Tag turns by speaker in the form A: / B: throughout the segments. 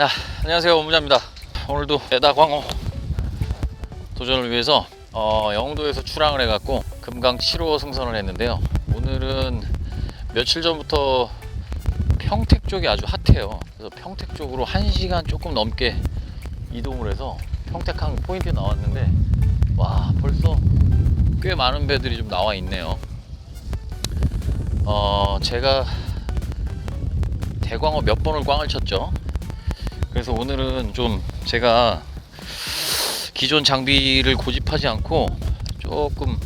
A: 자, 안녕하세요. 원무자입니다. 오늘도 배다광어 도전을 위해서 어, 영도에서 출항을 해갖고 금강 7호 승선을 했는데요. 오늘은 며칠 전부터 평택 쪽이 아주 핫해요. 그래서 평택 쪽으로 1시간 조금 넘게 이동을 해서 평택 항 포인트 나왔는데 와 벌써 꽤 많은 배들이 좀 나와 있네요. 어, 제가 대광어 몇 번을 꽝을 쳤죠. 그래서 오늘은 좀 제가 기존 장비를 고집하지 않고 조금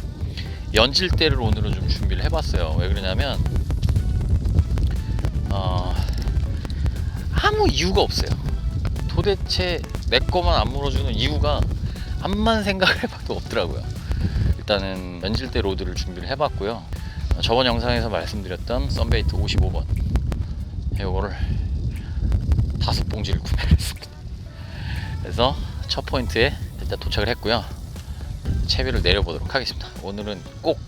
A: 연질대를 오늘은 좀 준비를 해봤어요. 왜 그러냐면 어, 아무 이유가 없어요. 도대체 내 거만 안 물어주는 이유가 암만 생각을 해봐도 없더라고요. 일단은 연질대 로드를 준비를 해봤고요. 어, 저번 영상에서 말씀드렸던 썬베이트 55번 이거를 다섯 봉지를 구매를 했습니다. 그래서 첫 포인트에 일단 도착을 했고요. 채비를 내려보도록 하겠습니다. 오늘은 꼭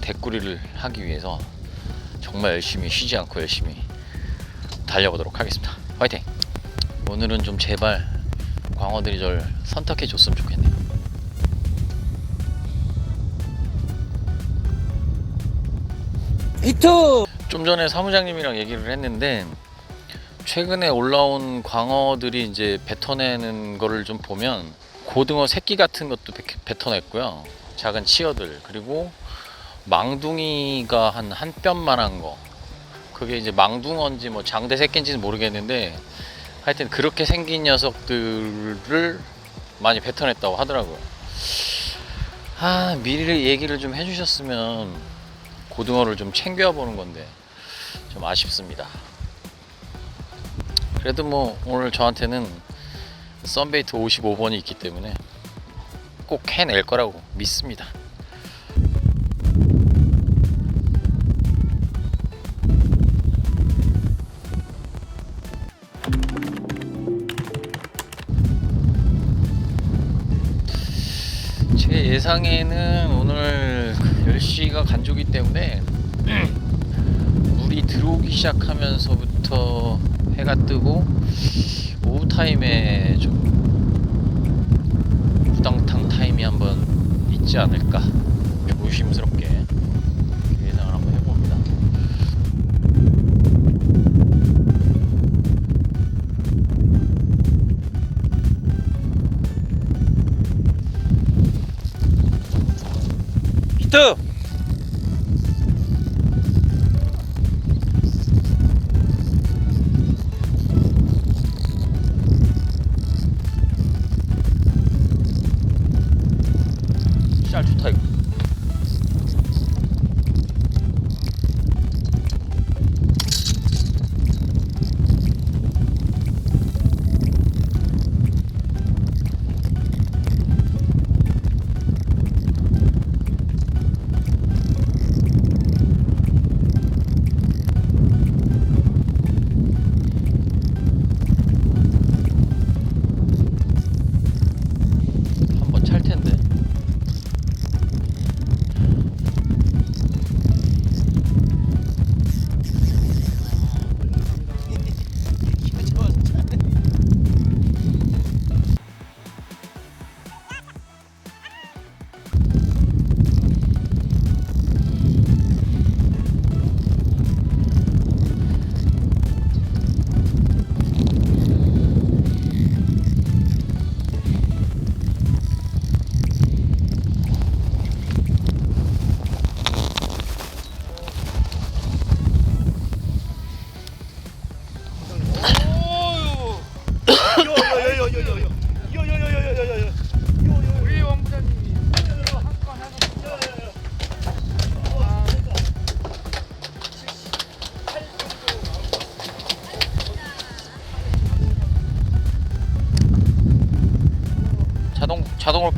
A: 대꾸리를 하기 위해서 정말 열심히 쉬지 않고 열심히 달려보도록 하겠습니다. 화이팅! 오늘은 좀 제발 광어들이 절 선택해 줬으면 좋겠네요.
B: 히트!
A: 좀 전에 사무장님이랑 얘기를 했는데 최근에 올라온 광어들이 이제 뱉어내는 거를 좀 보면 고등어 새끼 같은 것도 뱉- 뱉어냈고요. 작은 치어들 그리고 망둥이가 한 한 뼘만한 거. 그게 이제 망둥어인지 뭐 장대 새끼인지는 모르겠는데 하여튼 그렇게 생긴 녀석들을 많이 뱉어냈다고 하더라고요. 아 미리 얘기를 좀 해주셨으면 고등어를 좀 챙겨 보는 건데 좀 아쉽습니다. 그래도 뭐 오늘 저한테는 썬베이트 55번이 있기 때문에 꼭 해낼 거라고 믿습니다. 제 예상에는 오늘 10시가 간조기 때문에 물이 들어오기 시작하면서부터 해가 뜨고 오후 타임에 좀 무당탕 타임이 한번 있지 않을까? 조심스럽게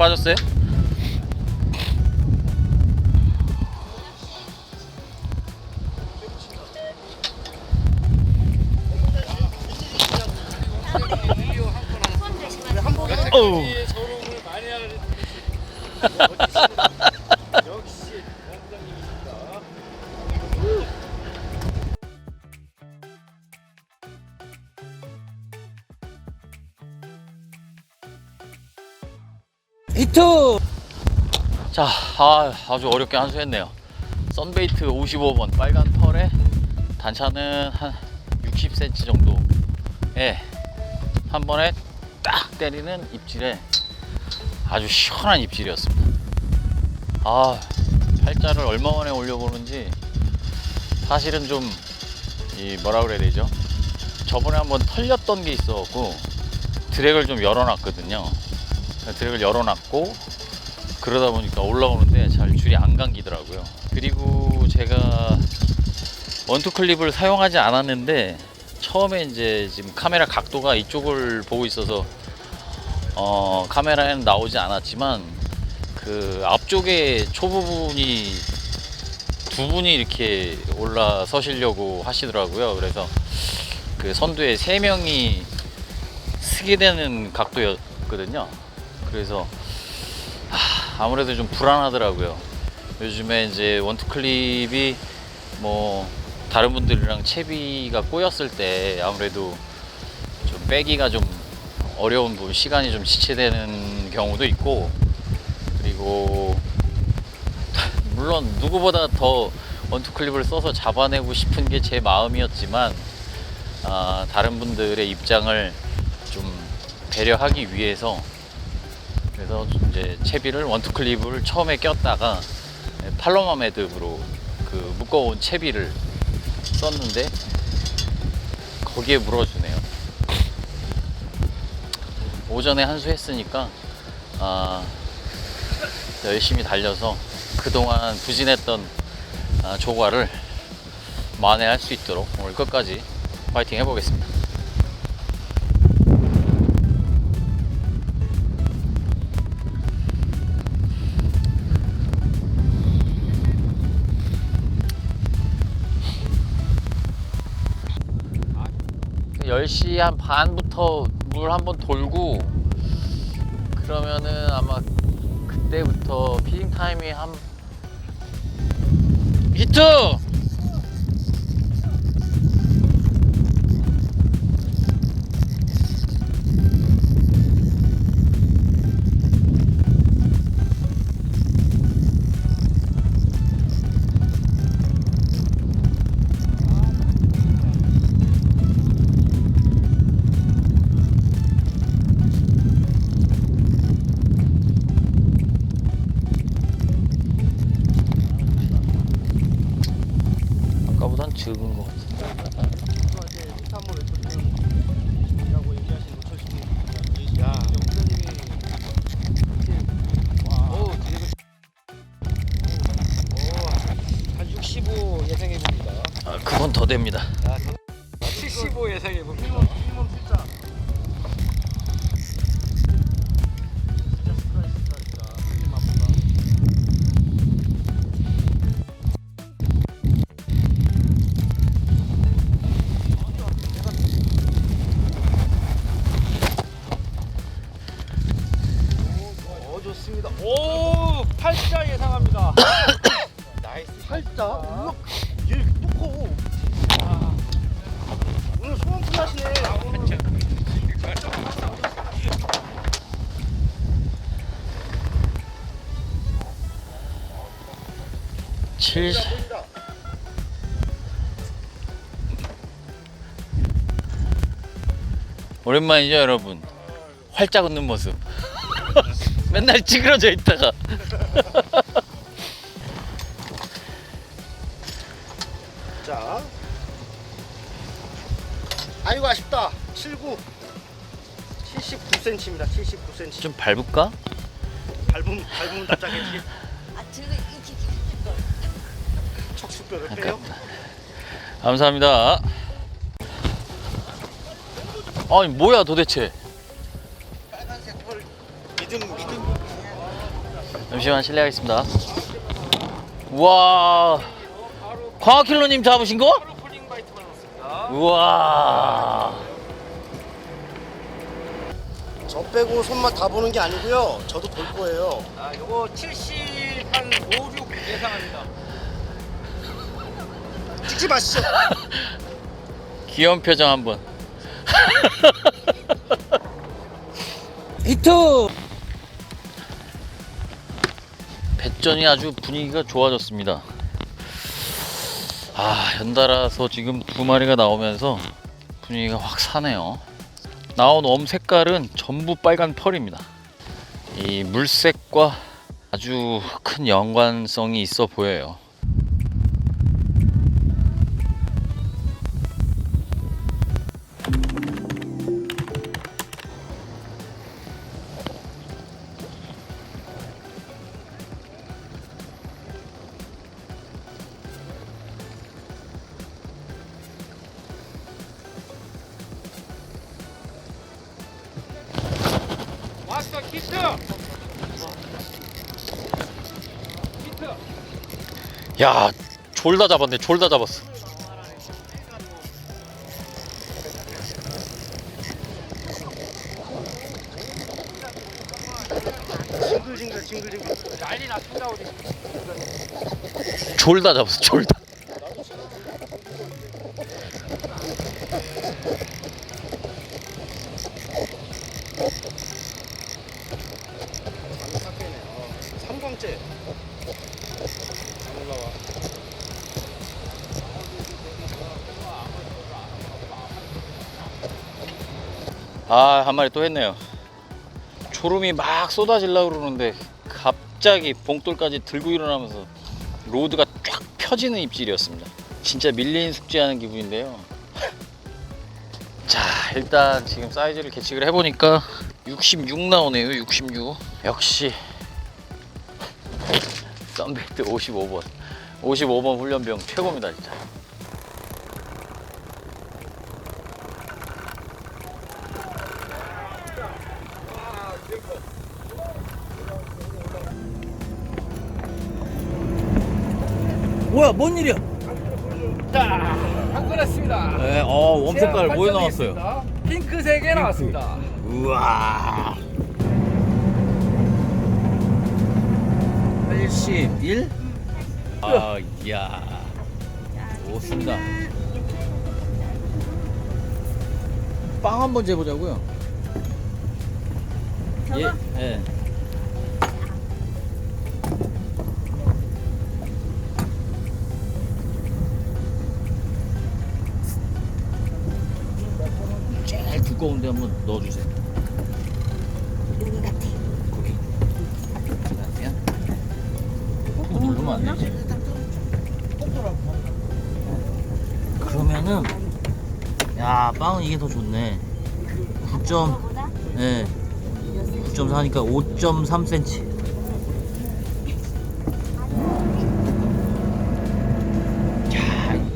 A: 빠졌어요? 어우. 자, 아, 아주 어렵게 한수했네요. 썬베이트 55번 빨간 펄에 단차는 한 60cm 정도에 한 번에 딱 때리는 입질에 아주 시원한 입질이었습니다. 아, 팔자를 얼마 만에 올려보는지 사실은 좀 이 뭐라 그래야 되죠? 저번에 한번 털렸던 게 있어갖고 드랙을 좀 열어놨거든요. 드랙을 열어놨고 그러다 보니까 올라오는데 잘 줄이 안 감기더라고요. 그리고 제가 원투 클립을 사용하지 않았는데 처음에 이제 지금 카메라 각도가 이쪽을 보고 있어서 어, 카메라에는 나오지 않았지만 그 앞쪽에 초부분이 두 분이 이렇게 올라서시려고 하시더라고요. 그래서 그 선두에 세 명이 쓰게 되는 각도였거든요. 그래서 하, 아무래도 좀 불안하더라고요. 요즘에 이제 원투 클립이 뭐 다른 분들이랑 채비가 꼬였을 때 아무래도 좀 빼기가 좀 어려운 부분, 시간이 좀 지체되는 경우도 있고 그리고 물론 누구보다 더 원투 클립을 써서 잡아내고 싶은 게 제 마음이었지만 아, 다른 분들의 입장을 좀 배려하기 위해서 그래서 이제 채비를 원투 클립을 처음에 꼈다가 팔로마 매듭으로 그 묶어온 채비를 썼는데 거기에 물어주네요. 오전에 한수 했으니까 아, 열심히 달려서 그동안 부진했던 아, 조과를 만회할 수 있도록 오늘 끝까지 파이팅 해보겠습니다. 10시 한 반부터 물 한번 돌고 그러면은 아마 그때부터 피딩 타임이 한 히트! 적은 것 같아.
B: 7
A: 오랜만이죠 여러분? 활짝 웃는 모습. 맨날 찌그러져 있다가.
C: 자. 아이고 아쉽다. 79 79cm입니다 79cm
A: 좀 밟을까?
C: 밟으면 밟으면 납작해지
D: 아, 저거 이게
A: 아깝다. 감사합니다. 아니, 뭐야, 도대체.
C: 빨간색 펄. 믿음 믿음.
A: 잠시만 실례하겠습니다. 우와. 광학킬로님 잡으신 거? 우와.
C: 저 빼고 손맛 다 보는 게 아니고요. 저도 볼 거예요.
B: 아, 요거 70 한 5, 6 예상합니다.
C: 찍지 마시죠.
A: 귀여운 표정 한번.
B: 히트!
A: 배전이 아주 분위기가 좋아졌습니다. 아 연달아서 지금 두 마리가 나오면서 분위기가 확 사네요. 나온 웜 색깔은 전부 빨간 펄입니다. 이 물색과 아주 큰 연관성이 있어 보여요. 야, 졸 다 잡았네. 졸 다 잡았어.
C: 징글징글 징글징글.
B: 난리 났습니다 우리.
A: 졸 다 잡았어. 졸 다.
C: 삼광째. 안 올라와.
A: 아, 한 마리 또 했네요. 초름이 막 쏟아질라 그러는데 갑자기 봉돌까지 들고 일어나면서 로드가 쫙 펴지는 입질이었습니다. 진짜 밀린 숙제하는 기분인데요. 자, 일단 지금 사이즈를 계측을 해보니까 66 나오네요. 66. 역시 썬베이트 55번. 55번 훈련병 최고입니다, 진짜. 뭐야, 뭔 일이야?
B: 한 건했습니다.
A: 네, 어, 웜 색깔 뭐에 나왔어요?
B: 핑크색에 나왔습니다.
A: 우와. 81? 아, 이야. 좋습니다. 빵 한번 재보자고요. 예, 예. 제일 두꺼운데 한번 넣어주세요.
D: 여기 같아.
A: 거기. 안녕하세요. 꾹 누르면 안 되지. 그러면은 야 빵은 이게 더 좋네. 9점
D: 보다
A: 예. 9.4니까 5.3cm. 야,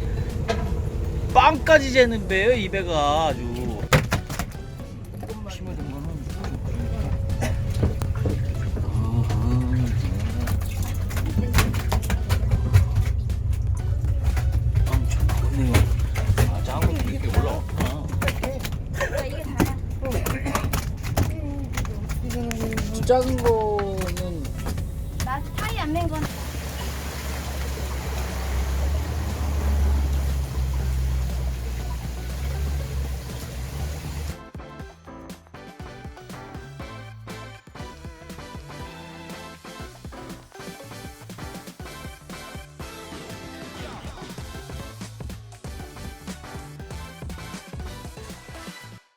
A: 빵까지 재는 배요 이 배가 아주. 거는
D: 나 타이 안 맨 건.